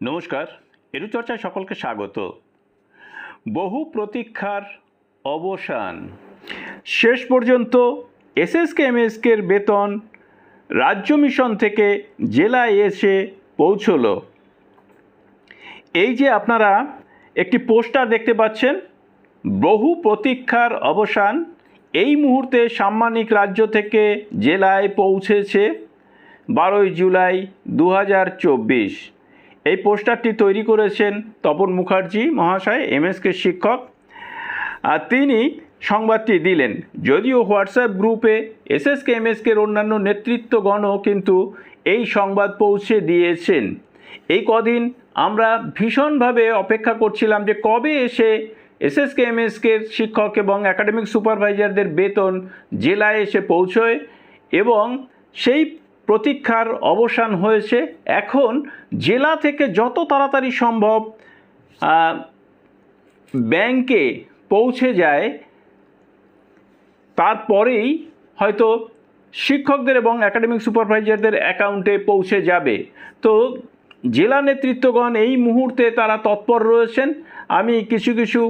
নমস্কার, এরুচর্চায় সকলকে স্বাগত। বহু প্রতীক্ষার অবসান। শেষ পর্যন্ত এসএসকে এমএসকের বেতন রাজ্য মিশন থেকে জেলায় এসে পৌঁছলো। এই যে আপনারা একটি পোস্টার দেখতে পাচ্ছেন, বহু প্রতীক্ষার অবসান। এই মুহূর্তে সাম্মানিক রাজ্য থেকে জেলায় পৌঁছেছে বারোই জুলাই দু হাজার চব্বিশ। এই পোস্টারটি তৈরি করেছেন তপন মুখার্জি মহাশয়, এমএসকে শিক্ষক। আর তিনি সংবাদটি দিলেন, যদিও হোয়াটসঅ্যাপ গ্রুপে এসএসকে এমএসকের অন্যান্য নেতৃত্বগণও কিন্তু এই সংবাদ পৌঁছে দিয়েছেন। এই কদিন আমরা ভীষণভাবে অপেক্ষা করছিলাম যে কবে এসে এসএসকে এমএসকের শিক্ষক এবং একাডেমিক সুপারভাইজারদের বেতন জেলায় এসে পৌঁছয় এবং সেই প্রতীক্ষার অবসান হয়েছে। এখন জেলা থেকে যত তাড়াতাড়ি সম্ভব ব্যাংকে পৌঁছে যায়। তারপরেই হয়তো শিক্ষকদের এবং একাডেমিক সুপারভাইজারদের অ্যাকাউন্টে পৌঁছে যাবে। তো জেলা নেতৃত্বগণ এই মুহূর্তে তারা তৎপর রয়েছেন। আমি কিছু কিছু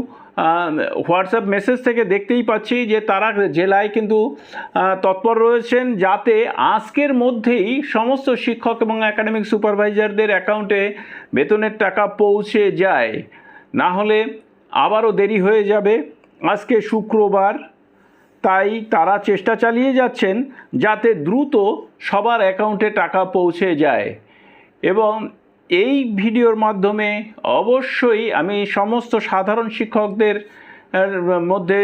হোয়াটসঅ্যাপ মেসেজ থেকে দেখতেই পাচ্ছি যে তারা জেলায় কিন্তু তৎপর রয়েছেন যাতে আজকের মধ্যেই সমস্ত শিক্ষক এবং একাডেমিক সুপারভাইজারদের অ্যাকাউন্টে বেতনের টাকা পৌঁছে যায়। না হলে আবারও দেরি হয়ে যাবে। আজকে শুক্রবার, তাই তারা চেষ্টা চালিয়ে যাচ্ছেন যাতে দ্রুত সবার অ্যাকাউন্টে টাকা পৌঁছে যায়। এবং এই ভিডিওর মাধ্যমে অবশ্যই আমি সমস্ত সাধারণ শিক্ষকদের মধ্যে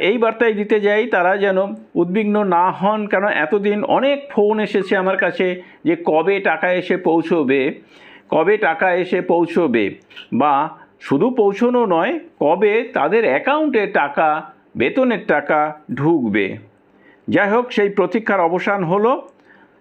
এই বার্তায় দিতে যাই তারা যেন উদ্বিগ্ন না হন, কেন এতদিন অনেক ফোন এসেছে আমার কাছে যে কবে টাকা এসে পৌঁছবে, কবে টাকা এসে পৌঁছবে, বা শুধু পৌঁছনো নয়, কবে তাদের অ্যাকাউন্টে টাকা, বেতনের টাকা ঢুকবে। যাই হোক, সেই প্রতীক্ষার অবসান হলো।